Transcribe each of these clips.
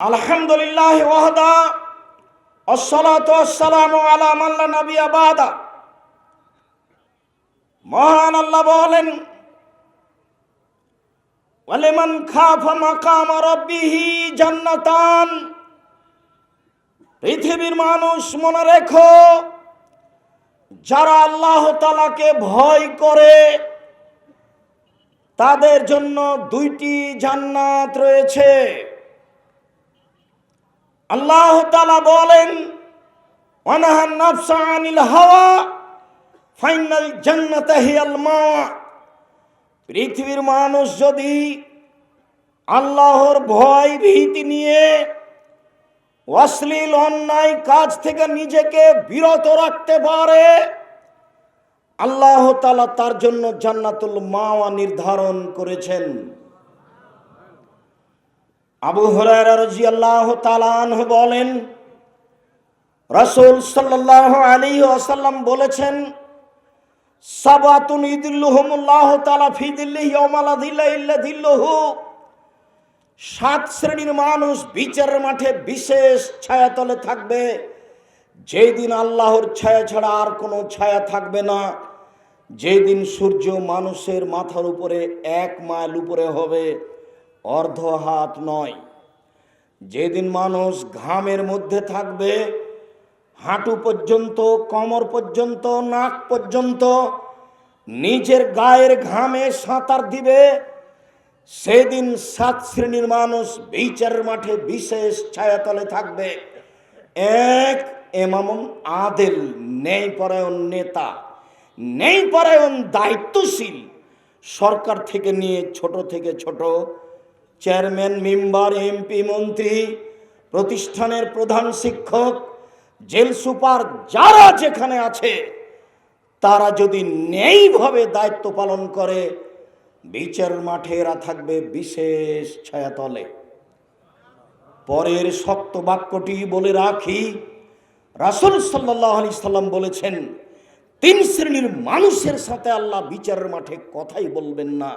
আলহামদুলিল্লাহ ওয়াহদা, আসসালাতু আসসালামু আলা মান লা মহান আল্লাহ বলেন, ওয়ালিমান খাফা মাকাম রাব্বিহি জান্নাতান। পৃথিবীর মানুষ মনে রেখো, যারা আল্লাহ তালাকে ভয় করে, তাদের জন্য দুইটি জান্নাত রয়েছে। আল্লাহ তালা বলেন অনাহান নাফসা আনিল হাওয়া, ফাইনাল মাওয়া পৃথিবীর মানুষ যদি আল্লাহর ভয় ভীতি নিয়ে অশ্লীল অন্যায় কাজ থেকে নিজেকে বিরত রাখতে পারে, আল্লাহ তালা তার জন্য জান্নাতুল মাওয়া নির্ধারণ করেছেন। আবু হরায়রা রাদিয়াল্লাহু তাআলা আনহু বলেন, রাসূল সাল্লাল্লাহু আলাইহি ওয়াসাল্লাম বলেছেন, সাবাতুন ইদিল্লুহুমুল্লাহু তাআলা ফি দিল্লিহি ইয়াওমা লা দিল্লা ইল্লা দিল্লুহু। সাত শ্রেণির মানুষ বিচারের মাঠে বিশেষ ছায়াতলে থাকবে। যেই দিন আল্লাহর ছায়া ছাড়া আর কোনো ছায়া থাকবে না। যেই দিন সূর্য মানুষের মাথার উপরে এক মাইল উপরে হবে অর্ধ হাত নয়। যেদিন মানুষ ঘামের মধ্যে থাকবে, হাঁটু পর্যন্ত, কোমর পর্যন্ত, নাক পর্যন্ত, নিজের গায়ের ঘামে সাঁতার দিবে, সেদিন সাত শ্রেণির মানুষ বিচারের মাঠে বিশেষ ছায়াতলে থাকবে। এক এমামুন আদেল নেই পরায়ণ নেতা নেই পরায়ণ দায়িত্বশীল, সরকার থেকে নিয়ে ছোট থেকে ছোট চেয়ারম্যান, মেম্বার, এমপি, মন্ত্রী, প্রতিষ্ঠানের প্রধান শিক্ষক, জেল সুপার যারা যেখানে আছে, তারা যদি নেইভাবে দায়িত্ব পালন করে, বিচার মাঠে এরা থাকবে বিশেষ ছায়াতলে। পরের শক্ত বাক্যটি বলে রাখি, রাসুল সাল্লাহ আলি সাল্লাম বলেছেন, তিন শ্রেণির মানুষের সাথে আল্লাহ বিচারের মাঠে কথাই বলবেন না।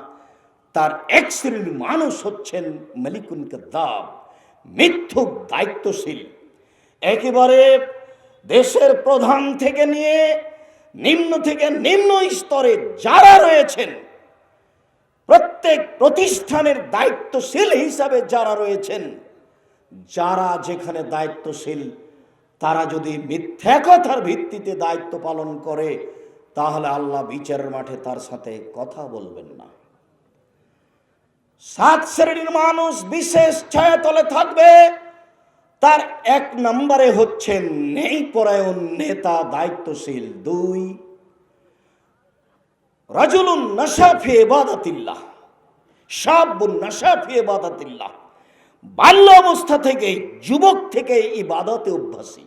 তার এক শ্রেণির মানুষ হচ্ছেন মালিকুন দাব মিথ্যুক দায়িত্বশীল। একেবারে দেশের প্রধান থেকে নিয়ে নিম্ন থেকে নিম্ন স্তরে যারা রয়েছেন, প্রত্যেক প্রতিষ্ঠানের দায়িত্বশীল হিসাবে যারা রয়েছেন, যারা যেখানে দায়িত্বশীল, তারা যদি মিথ্যা কথার ভিত্তিতে দায়িত্ব পালন করে, তাহলে আল্লাহ বিচারের মাঠে তার সাথে কথা বলবেন না। সাত শ্রেণির মানুষ বিশেষ ছায়াতলে থাকবে। তার এক নম্বরে হচ্ছে নেই পরায়ণ নেতা দায়িত্বশীল দুই। রাজুলুন নাসাফি এবাদাতিল্লাহ সাবুন নাসাফি এবাদাতিল্লাহ বাল্য অবস্থা থেকে, যুবক থেকে ইবাদতে অভ্যাসী।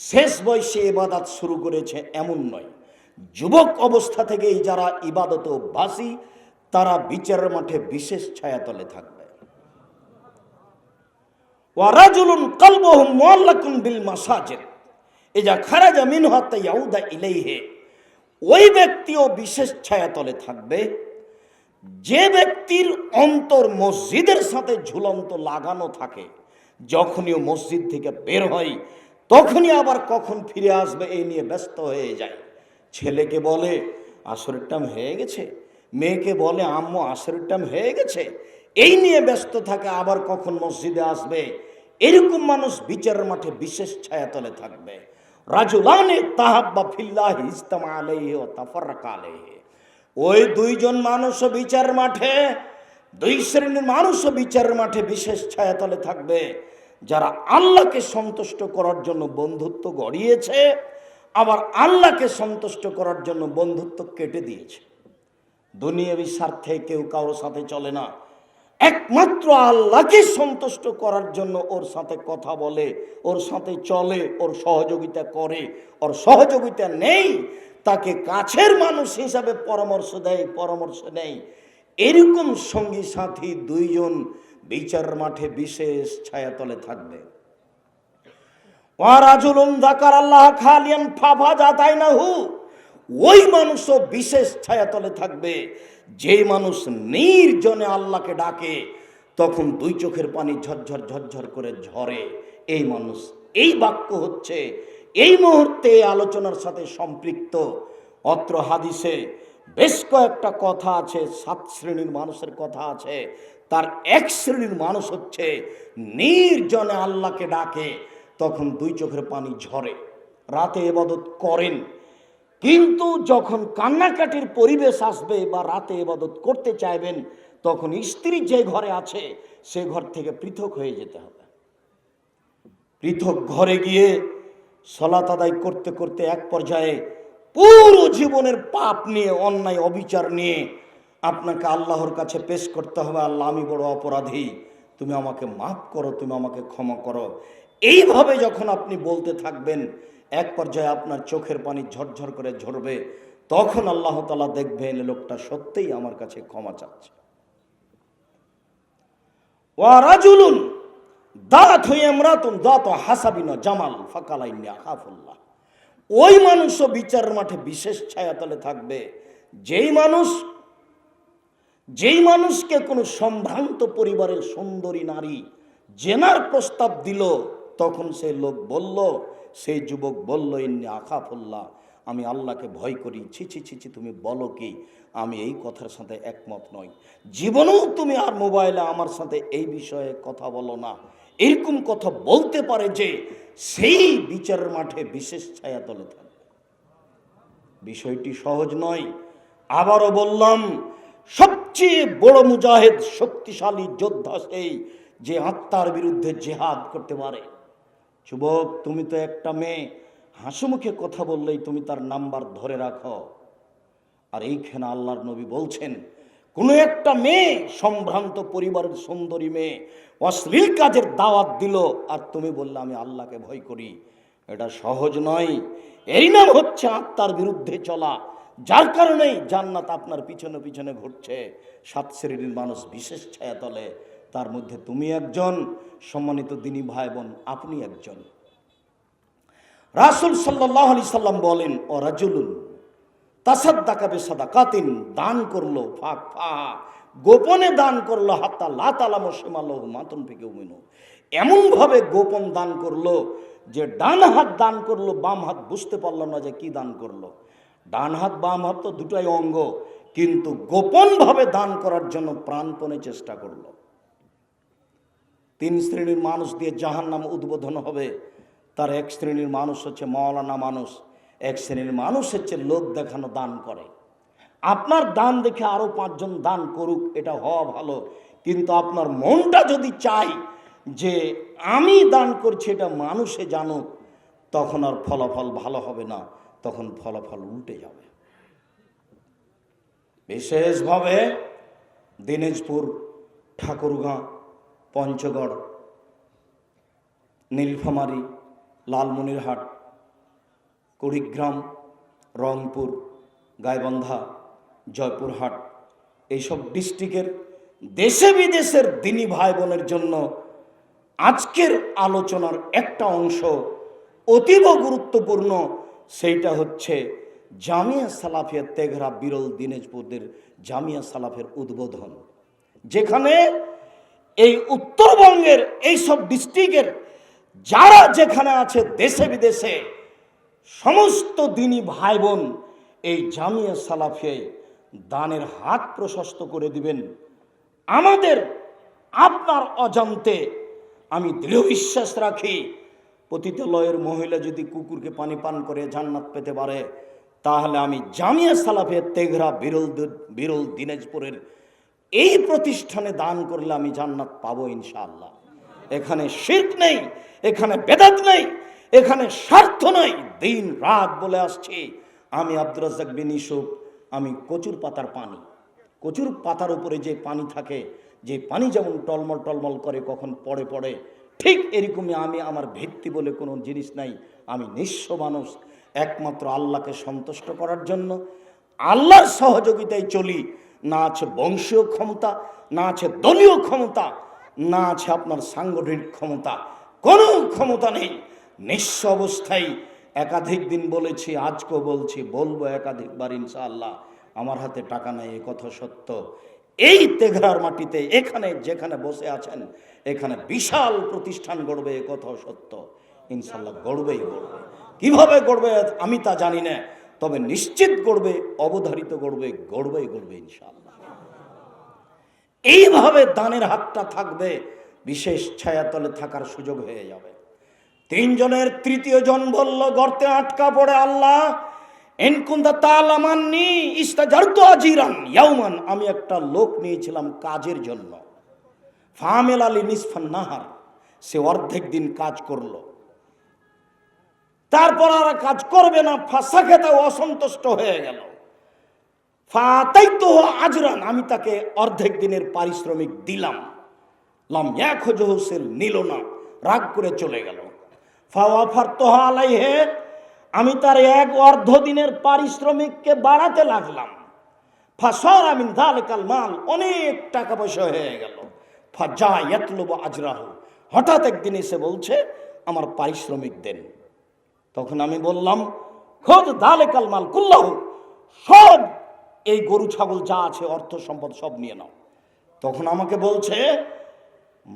শেষ বয়সে ইবাদত শুরু করেছে এমন নয়। যুবক অবস্থা থেকেই যারা ইবাদতে অভ্যাসী তারা বিচারের মাঠে বিশেষ ছায়াতলে থাকবে। ওয়ারাজুলুন কলবহু মুআল্লাকুন বিল মাসাজিদ। এজা খারাজা মিনহা তায়াউদা ইলাইহি। ওই ব্যক্তিও বিশেষ ছায়াতলে থাকবে। যে ব্যক্তির অন্তর মসজিদের সাথে ঝুলন্ত লাগানো থাকে, যখনই মসজিদ থেকে বের হয়, তখনই আবার কখন ফিরে আসবে এই নিয়ে ব্যস্ত হয়ে যায়। ছেলেকে বলে, আসরের টাইম হয়ে গেছে। মেয়েকে বলে, আম্মু, আসরের টাইম হয়ে গেছে। এই নিয়ে ব্যস্ত থাকে, আবার কখন মসজিদে আসবে? এরকম মানুষ বিচারের মাঠে বিশেষ ছায়াতলে থাকবে। রাজুলানে তাহাব্বা ফিল্লাহ ইস্তামা আলাইহি ও তাফাররাকা আলাইহি। ওই দুইজন মানুষও বিচার মাঠে, দুই শ্রেণির মানুষও বিচারের মাঠে বিশেষ ছায়াতলে থাকবে। যারা আল্লাহকে সন্তুষ্ট করার জন্য বন্ধুত্ব গড়িয়েছে, আবার আল্লাহকে সন্তুষ্ট করার জন্য বন্ধুত্ব কেটে দিয়েছে। দুনিয়াবি স্বার্থে কেউ কারোর সাথে চলে না। একমাত্র আল্লাহকে সন্তুষ্ট করার জন্য ওর সাথে কথা বলে, ওর সাথে চলে, ওর সহযোগিতা করে, ওর সহযোগিতা নেই, তাকে কাছের মানুষ হিসাবে পরামর্শ দেয়, পরামর্শ নেই। এরকম সঙ্গী সাথী দুইজন বিচার মাঠে বিশেষ ছায়াতলে থাকবে। ওয়ারাজুলুন দাকার আল্লাহ খালিয়ান ফাফা যাতাই না হু ওই মানুষও বিশেষ ছায়াতলে থাকবে। যে মানুষ নির্জনে আল্লাহকে ডাকে, তখন দুই চোখের পানি ঝরঝর ঝরঝর করে ঝরে। এই মানুষ, এই বাক্য হচ্ছে, এই মুহূর্তে আলোচনার সাথে সম্পৃক্ত। অত্র হাদিসে বেশ কয়েকটা কথা আছে, সাত শ্রেণির মানুষের কথা আছে। তার এক শ্রেণির মানুষ হচ্ছে, নির্জনে আল্লাহকে ডাকে, তখন দুই চোখের পানি ঝরে। রাতে এবাদত করেন কিন্তু যখন কান্নাকাটির পরিবেশ আসবে বা রাতে এবাদত করতে চাইবেন, তখন স্ত্রী যে ঘরে আছে, সে ঘর থেকে পৃথক হয়ে যেতে হবে। পৃথক ঘরে গিয়ে সলাত আদায় করতে করতে এক পর্যায়ে পুরো জীবনের পাপ নিয়ে, অন্যায়, অবিচার নিয়ে আপনাকে আল্লাহর কাছে পেশ করতে হবে। আল্লাহ, আমি বড় অপরাধী। তুমি আমাকে মাফ করো, তুমি আমাকে ক্ষমা করো। এইভাবে যখন আপনি বলতে থাকবেন এক পর্যায়ে আপনার চোখের পানি ঝরঝর করে ঝরবে, তখন আল্লাহ তালা দেখবেন লোকটা সত্যিই আমার কাছে ক্ষমা চাচ্ছে। দাঁত হয়ে এমরাতুন দাঁত হাসাবিন জামাল, ফাকালাইনি ওই মানুষও বিচারের মাঠে বিশেষ ছায়াতলে থাকবে। যেই মানুষ, যেই মানুষকে কোনো সম্ভ্রান্ত পরিবারের সুন্দরী নারী জেনার প্রস্তাব দিল, তখন সে লোক বলল সেই যুবক বলল, ইন্নি আকাফুল্লাহ আমি আল্লাহকে ভয় করি। ছি ছি ছি ছি, তুমি বলো কি? আমি এই কথার সাথে একমত নই। জীবনেও তুমি আর মোবাইলে আমার সাথে এই বিষয়ে কথা বলো না। এরকম কথা বলতে পারে যে সেই বিচারের মাঠে বিশেষ ছায়া তলে থাকবে। বিষয়টি সহজ নয়। আবারও বললাম, সবচেয়ে বড় মুজাহেদ শক্তিশালী যোদ্ধা সেই যে আত্মার বিরুদ্ধে জেহাদ করতে পারে। যুবক, তুমি তো একটা মেয়ে। হাসিমুখে কথা বললেই তুমি তার নাম্বার ধরে রাখো। আর এইখানে আল্লাহর নবী বলছেন, কোনো একটা মেয়ে সম্ভ্রান্ত পরিবারের সুন্দরী মেয়ে অশ্লীল কাজের দাওয়াত দিল আর তুমি বললে, আমি আল্লাহকে ভয় করি। এটা সহজ নয়। এই নাম হচ্ছে আত্মার বিরুদ্ধে চলা। যার কারণেই জান্নাত আপনার পিছনে পিছনে ঘুরছে। সাত শ্রেণির মানুষ বিশেষ ছায়া তলে। তার মধ্যে তুমি একজন, সম্মানিত দিনী ভাই বোন আপনি একজন। রাসুল সাল্লাহ আলি সাল্লাম বলেন, ও রাজুলুন, তাসাদ্দাকা বেসাদাকাতিন, দান করল, ফাঁক ফাঁক, গোপনে দান করল, হাত্তা লাতালাম সেমালহ মাতন থেকে উমিনু এমনভাবে গোপন দান করল যে ডান হাত দান করল, বাম হাত বুঝতে পারল না যে কি দান করল। ডান হাত, বাম হাত তো দুটাই অঙ্গ, কিন্তু গোপনভাবে দান করার জন্য প্রাণপণে চেষ্টা করল। তিন শ্রেণির মানুষ দিয়ে জাহান নাম উদ্বোধন হবে। তার এক শ্রেণির মানুষ হচ্ছে মৌলানা মানুষ, এক শ্রেণির মানুষ হচ্ছে লোক দেখানো দান করে। আপনার দান দেখে আরও পাঁচজন দান করুক, এটা হওয়া ভালো। কিন্তু আপনার মনটা যদি চাই যে আমি দান করছি, এটা মানুষে জানুক, তখন আর ফলাফল ভালো হবে না, তখন ফলাফল উল্টে যাবে। বিশেষভাবে দিনাজপুর ঠাকুরগাঁ পঞ্চগড়, নীলফামারী, লালমনিরহাট, কুড়িগ্রাম, রংপুর, গাইবান্ধা, জয়পুরহাট। এইসব ডিস্ট্রিক্টের দেশে বিদেশের দিনী ভাই বোনের জন্য আজকের আলোচনার একটা অংশ অতীব গুরুত্বপূর্ণ, সেইটা হচ্ছে জামিয়া সালাফিয়া তেঘরা বিরল দিনাজপুরদের জামিয়া সালাফের উদ্বোধন, যেখানে এই উত্তরবঙ্গের এই সব ডিস্ট্রিক্টের যারা যেখানে আছে দেশে বিদেশে, সমস্ত দিনই ভাই বোন এই জামিয়া সালাফে দানের হাত প্রশস্ত করে দিবেন। আমাদের, আপনার অজান্তে আমি দৃঢ় বিশ্বাস রাখি পতিতালয়ের মহিলা যদি কুকুরকে পানি পান করে জান্নাত পেতে পারে, তাহলে আমি জামিয়া সালাফে তেঘরা বিরল বিরল দিনাজপুরের এই প্রতিষ্ঠানে দান করলে আমি জান্নাত পাবো ইনশাআল্লাহ। এখানে শির্ক নেই, এখানে বেদাত নেই, এখানে স্বার্থ নেই। দিন রাত বলে আসছি, আমি রাজ্জাক বিন ইসুফ আমি কচুর পাতার পানি। কচুর পাতার উপরে যে পানি থাকে, যে পানি যেমন টলমল টলমল করে, কখন পড়ে পড়ে, ঠিক এরকমই আমি আমার ভিত্তি বলে কোনো জিনিস নাই। আমি নিঃস্ব মানুষ, একমাত্র আল্লাহকে সন্তুষ্ট করার জন্য। আল্লাহর সহযোগিতায় চলি না আছে বংশীয় ক্ষমতা, না আছে দলীয় ক্ষমতা, না আছে আপনার সাংগঠনিক ক্ষমতা। কোনো ক্ষমতা নেই। নিঃস্ব অবস্থায় একাধিক দিন বলেছি, আজকেও বলছি, বলব একাধিকবার ইনশাআল্লাহ। আমার হাতে টাকা নেই, এ কথা সত্য। এই তেঘরার মাটিতে এখানে যেখানে বসে আছেন, এখানে বিশাল প্রতিষ্ঠান গড়বে, এ সত্য। ইনশাল্লাহ গড়বেই গড়বে। কীভাবে গড়বে আমি তা জানি না। তবে নিশ্চিত গড়বে, অবধারিত গড়বে, গড়বেই গড়বে ইনশাল্লাহ এইভাবে দানের হাতটা থাকবে, বিশেষ ছায়াতলে থাকার সুযোগ হয়ে যাবে। তিনজনের তৃতীয় জন বলল, গর্তে আটকা পড়ে আল্লাহ আজিরান। আমি একটা লোক নিয়েছিলাম কাজের জন্য। ফামেল আলী নিসফান নাহার, সে অর্ধেক দিন কাজ করল। তারপর আর কাজ করবে না ফাঁসা খেতে অসন্তুষ্ট হয়ে গেল। ফাতাই তো আজরান, আমি তাকে অর্ধেক দিনের পারিশ্রমিক দিলাম। লাম এক হোসেল নিল না, রাগ করে চলে গেল। ফাওয়াফার তোহা আলাইহে, আমি তার এক অর্ধ দিনের পারিশ্রমিককে বাড়াতে লাগলাম। ফাসর আমিন দালেকাল মাল, অনেক টাকা পয়সা হয়ে গেল। ফা যা এতলব আজরাহ, হঠাৎ একদিন এসে বলছে, আমার পারিশ্রমিক দেন। তখন আমি বললাম, খোদ দালে কালমাল কুল্লাহ, সব এই গরু, ছাগল যা আছে, অর্থ, সম্পদ সব নিয়ে নাও। তখন আমাকে বলছে,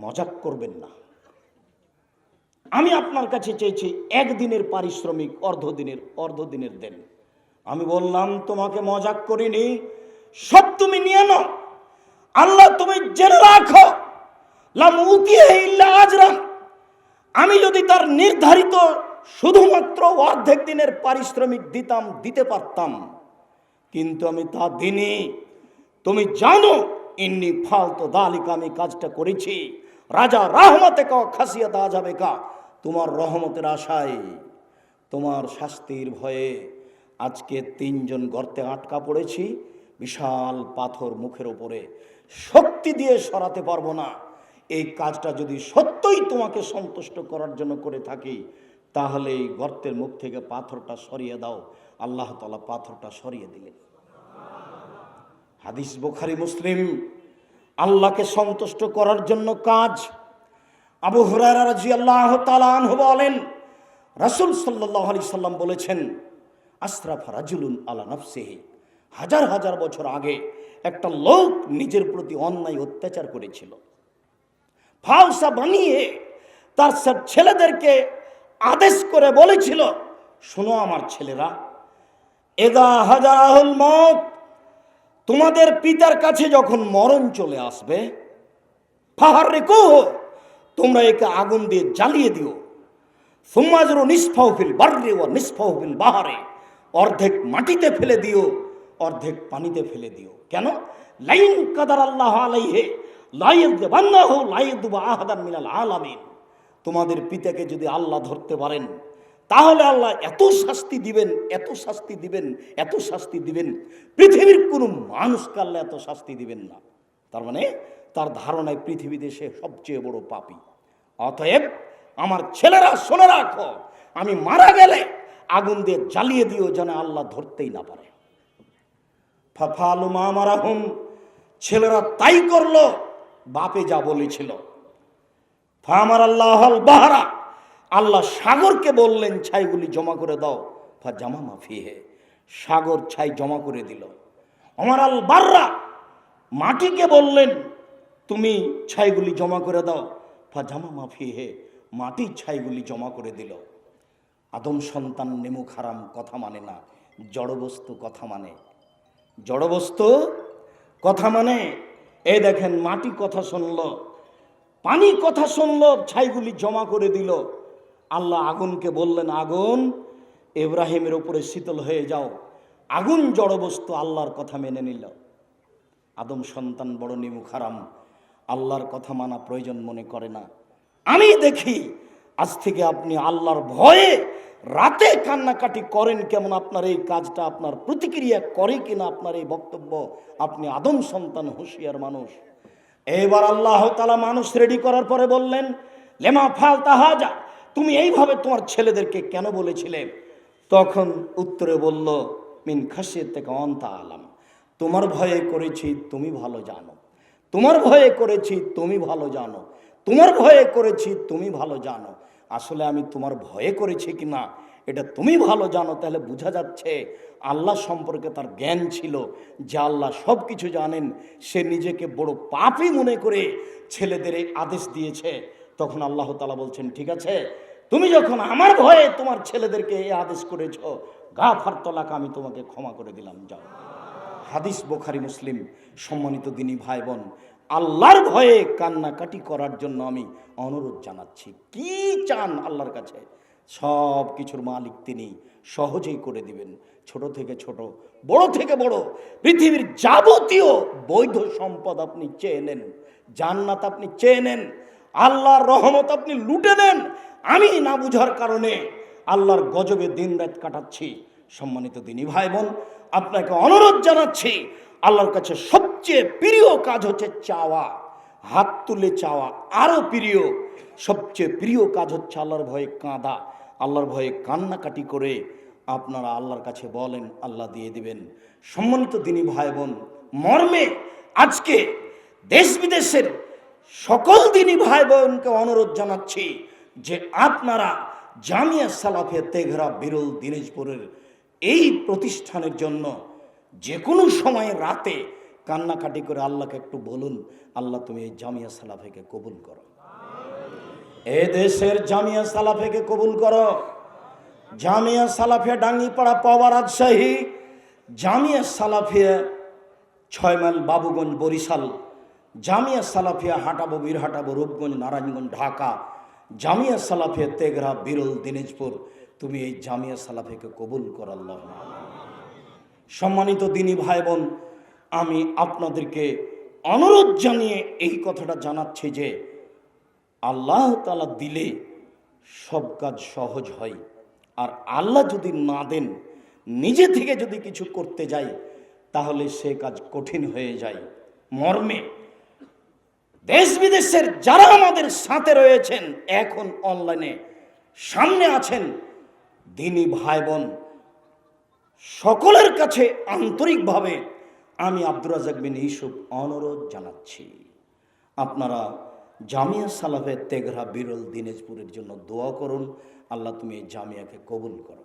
মজাক করবেন না। আমি আপনার কাছে চেয়েছি একদিনের পারিশ্রমিক অর্ধ দিনের অর্ধ দিনের দেন। আমি বললাম, তোমাকে মজাক করিনি, সব তুমি নিয়ে নাও। আল্লাহ তুমি জেনে রাখো। আজরান আমি যদি তার নির্ধারিত শুধুমাত্র অর্ধেক দিনের পারিশ্রমিক দিতাম, দিতে পারতাম। কিন্তু আমি তা দিনি তুমি জানো, ইন্নি ফালতো দালিকা আমি কাজটা করেছি। রাজা রাহমতে কা খাসিয়া দেওয়া যাবে কা? তোমার রহমতের আশায়, তোমার শাস্তির ভয়ে আজকে তিনজন গর্তে আটকা পড়েছি, বিশাল পাথর মুখের ওপরে শক্তি দিয়ে সরাতে পারব না। এই কাজটা যদি সত্যই তোমাকে সন্তুষ্ট করার জন্য করে থাকি তাহলে এই গর্তের মুখ থেকে পাথরটা সরিয়ে দাও। আল্লাহ তালা পাথরটা সরিয়ে দিলেন। হাদিস বোখারি, মুসলিম। আল্লাহকে সন্তুষ্ট করার জন্য কাজ। আবু হুরায়রা রাজি আল্লাহ তালানহু বলেন, রাসুল সাল্লাহ আলি সাল্লাম বলেছেন আশরাফ রাজুলুন আলা নফসেহি। হাজার হাজার বছর আগে একটা লোক নিজের প্রতি অন্যায় অত্যাচার করেছিল। ফাউসা বানিয়ে তার ছেলেদেরকে আদেশ করে বলেছিল, শোনো আমার ছেলেরা, এদা হাজারাহুল মত তোমাদের পিতার কাছে যখন মরণ চলে আসবে ফাহার রেখো তোমরা একে আগুন দিয়ে জ্বালিয়ে দিও। সুমাজরু নিষ্ফাউফিল বার্রে ও নিষ্ফাউফিল বাহারে, অর্ধেক মাটিতে ফেলে দিও, অর্ধেক পানিতে ফেলে দিও। কেন? লাইন কাদার আল্লাহ আলাইহে লাইদ বান্নাহ লাইদুবা আহাদান মিনাল আলামিন। তোমাদের পিতাকে যদি আল্লাহ ধরতে পারেন, তাহলে আল্লাহ এত শাস্তি দিবেন, এত শাস্তি দিবেন, এত শাস্তি দিবেন। পৃথিবীর কোনো মানুষকে আল্লাহ এত শাস্তি দিবেন না। তার মানে তার ধারণায় পৃথিবীতে সে সবচেয়ে বড় পাপী। অতএব আমার ছেলেরা শুনে রাখো, আমি মারা গেলে আগুন দিয়ে জ্বালিয়ে দিও যেন আল্লাহ ধরতেই না পারে। ফাফালু মা মারাহুম, ছেলেরা তাই করল, বাপে যা বলেছিল। ফামার আল্লাহ বাহারা আল্লাহ সাগরকে বললেন, ছাইগুলি জমা করে দাও। ফা জামা মাফি হে সাগর ছাই জমা করে দিল। আমার আল বাররা মাটিকে বললেন, তুমি ছাইগুলি জমা করে দাও। ফা জামা মাফি হে মাটির ছাইগুলি জমা করে দিল। আদম সন্তান নেমুখ হারাম কথা মানে না, জড়বস্তু কথা মানে। জড়বস্তু কথা মানে এই দেখেন, মাটি কথা শুনল। পানি কথা শুনল, ছাইগুলি জমা করে দিল। আল্লাহ আগুনকে বললেন, আগুন এব্রাহিমের উপরে শীতল হয়ে যাও। আগুন জড়বস্তু আল্লাহর কথা মেনে নিল। আদম সন্তান বড় নিমুখ হারাম আল্লাহর কথা মানা প্রয়োজন মনে করে না। আমি দেখি, আজ থেকে আপনি আল্লাহর ভয়ে রাতে কান্নাকাটি করেন কেমন আপনার এই কাজটা, আপনার প্রতিক্রিয়া করে কিনা আপনার এই বক্তব্য। আপনি আদম সন্তান, হুঁশিয়ার মানুষ। এবার আল্লাহ তালা মানুষ রেডি করার পরে বললেন, লেমা ফাল তাহাজা তুমি এইভাবে তোমার ছেলেদেরকে কেন বলেছিলে? তখন উত্তরে বলল, মিন খাসিয়ে থেকে অন্তা আলাম, তোমার ভয়ে করেছি তুমি ভালো জানো, তোমার ভয়ে করেছি তুমি ভালো জানো, তোমার ভয়ে করেছি তুমি ভালো জানো, আসলে আমি তোমার ভয়ে করেছি কি না এটা তুমি ভালো জানো, তাহলে বোঝা যাচ্ছে আল্লাহ সম্পর্কে তার জ্ঞান ছিল যে আল্লাহ সব কিছু জানেন। সে নিজেকে বড় পাপই মনে করে ছেলেদের এই আদেশ দিয়েছে। তখন আল্লাহ তালা বলছেন, ঠিক আছে, তুমি যখন আমার ভয়ে তোমার ছেলেদেরকে এই আদেশ করেছ, গা ফার তলাক, আমি তোমাকে ক্ষমা করে দিলাম, যাও। হাদিস বোখারি, মুসলিম, সম্মানিত দিনী ভাই বোন আল্লাহর ভয়ে কান্নাকাটি করার জন্য আমি অনুরোধ জানাচ্ছি। কি চান আল্লাহর কাছে? সব কিছুর মালিক তিনি, সহজেই করে দিবেন। ছোট থেকে ছোট, বড় থেকে বড়, পৃথিবীর যাবতীয় বৈধ সম্পদ আপনি চেয়ে নেন, জান্নাত আপনি চেয়ে নেন, আল্লাহর রহমত আপনি লুটে নেন, আমি না বুঝার কারণে আল্লাহর গজবে দিন রাত কাটাচ্ছি। সম্মানিত দিনী ভাই বোন আপনাকে অনুরোধ জানাচ্ছি, আল্লাহর কাছে সবচেয়ে প্রিয় কাজ হচ্ছে চাওয়া, হাত তুলে চাওয়া আরও প্রিয়, সবচেয়ে প্রিয় কাজ হচ্ছে আল্লাহর ভয়ে কাঁদা, আল্লাহর ভয়ে কান্নাকাটি করে আপনারা আল্লাহর কাছে বলেন, আল্লাহ দিয়ে দিবেন। সম্মানিত দিনই ভাই বোন, মর্মে আজকে দেশ বিদেশের সকল দিনই ভাই বোনকে অনুরোধ জানাচ্ছি যে আপনারা জামিয়া সালাফে তেঘরা বিরল দিনাজপুরের এই প্রতিষ্ঠানের জন্য যে কোনো সময় রাতে কান্নাকাটি করে আল্লাহকে একটু বলুন, আল্লাহ তুমি এই জামিয়া সালাফেকে কবুল করো। এ দেশের জামিয়া সালাফেকে কবুল করো। জামিয়া সালাফিয়া ডাঙ্গিপাড়া পাওয়া রাজশাহী, জামিয়া সালাফিয়া ছয় মাইল বাবুগঞ্জ বরিশাল, জামিয়া সালাফিয়া হাটাবো বীরহাটাবো রূপগঞ্জ, নারায়ণগঞ্জ, ঢাকা, জামিয়া সালাফিয়া তেগরা বিরল, দিনাজপুর। তুমি এই জামিয়া সালাফিয়াকে কবুল কর, আল্লাহ। সম্মানিত দিনী ভাই বোন আমি আপনাদেরকে অনুরোধ জানিয়ে এই কথাটা জানাচ্ছি যে, আল্লাহ তালা দিলে সব কাজ সহজ হয়। আর আল্লাহ যদি না দেন, নিজে থেকে যদি কিছু করতে যাই, তাহলে সে কাজ কঠিন হয়ে যায়, মর্মে। দেশ বিদেশের যারা আমাদের সাথে রয়েছেন, এখন অনলাইনে সামনে আছেন দিনী ভাই বোন সকলের কাছে আন্তরিকভাবে আমি আব্দুর রাজাক বিন ইসুফ অনুরোধ জানাচ্ছি। আপনারা জামিয়া সালাফের তেঘরা বিরল দিনাজপুরের জন্য দোয়া করুন। আল্লাহ তুমি এই জামিয়াকে কবুল করো।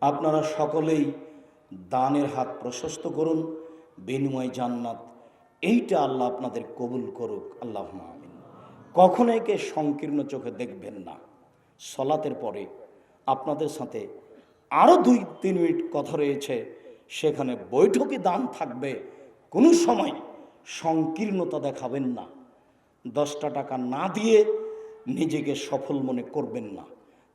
আপনারা সকলেই দানের হাত প্রশস্ত করুন, বিনিময় জান্নাত। এইটা আল্লাহ আপনাদের কবুল করুক আল্লাহ আমিন। কখনো একে সংকীর্ণ চোখে দেখবেন না। সলাতের পরে আপনাদের সাথে আরও দুই, তিন মিনিট কথা রয়েছে, সেখানে বৈঠকে দান থাকবে, কোনো সময় সংকীর্ণতা দেখাবেন না। দশটা টাকা না দিয়ে নিজেকে সফল মনে করবেন না।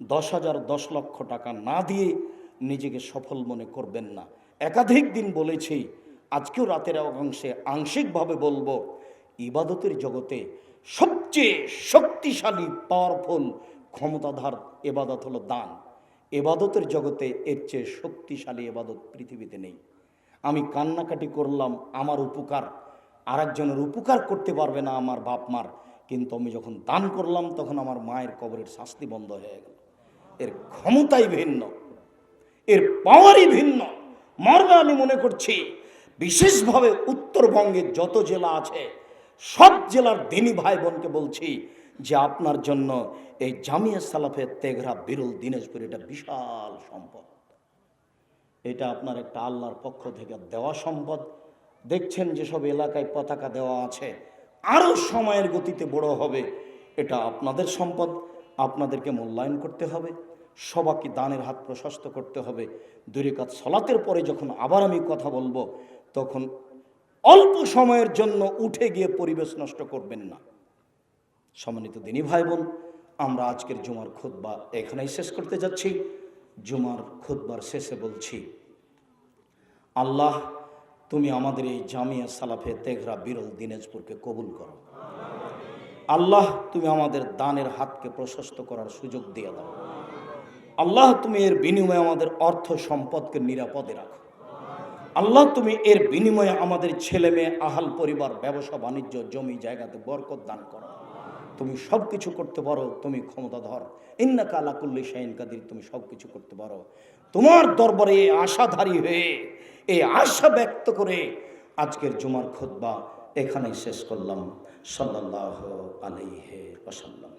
দশ হাজার দশ লক্ষ টাকা না দিয়ে নিজেকে সফল মনে করবেন না। একাধিক দিন বলেছি, আজকেও রাতের অংশে আংশিকভাবে বলব, ইবাদতের জগতে সবচেয়ে শক্তিশালী পাওয়ারফুল ক্ষমতাধার এবাদত হলো দান। এবাদতের জগতে এর চেয়ে শক্তিশালী এবাদত পৃথিবীতে নেই। আমি কান্নাকাটি করলাম, আমার উপকার। আরেকজনের উপকার করতে পারবে না আমার বাপ মার কিন্তু আমি যখন দান করলাম, তখন আমার মায়ের কবরের শাস্তি বন্ধ হয়ে গেল। এর ক্ষমতাই ভিন্ন, এর পাওয়ারই ভিন্ন। মর্মে আমি মনে করছি, বিশেষভাবে উত্তরবঙ্গের যত জেলা আছে, সব জেলার দিনী ভাই বোনকে বলছি যে আপনার জন্য এই জামিয়া সালাফের তেঘরা বিরল দিনাজপুর এটা বিশাল সম্পদ। এটা আপনার একটা আল্লাহর পক্ষ থেকে দেওয়া সম্পদ। দেখছেন যেসব এলাকায় পতাকা দেওয়া আছে আরও সময়ের গতিতে বড় হবে, এটা আপনাদের সম্পদ, আপনাদেরকে মূল্যায়ন করতে হবে, সবাইকে দানের হাত প্রশস্ত করতে হবে। দূরে কাজ সলাতের পরে যখন আবার আমি কথা বলব, তখন অল্প সময়ের জন্য উঠে গিয়ে পরিবেশ নষ্ট করবেন না। সম্মানিত দিনী ভাই বোন আমরা আজকের জুমার খুতবা এখানেই শেষ করতে যাচ্ছি। জুমার খুতবার শেষে বলছি, আল্লাহ তুমি আমাদের এই জামিয়া সালাফে তেঘরা বিরল দিনাজপুরকে কবুল করো। আল্লাহ, তুমি আমাদের দানের হাতকে প্রশস্ত করার সুযোগ দিয়ে দাও। আল্লাহ, তুমি এর বিনিময়ে আমাদের অর্থ সম্পদকে নিরাপদে রাখো। আল্লাহ, তুমি এর বিনিময়ে আমাদের ছেলে মেয়ে, আহাল পরিবার, ব্যবসা, বাণিজ্য, জমি, জায়গাতে বরকত দান করো। তুমি সব কিছু করতে পারো, তুমি ক্ষমতা ধর ইন্না কালাকুল্লি শাহিন কাদির, তুমি সব কিছু করতে পারো। তোমার দরবারে আশাধারী হয়ে এই আশা ব্যক্ত করে আজকের জুমার খুতবা এখানেই শেষ করলাম। সাল্লাহ আলাইহে ওসাল্লাম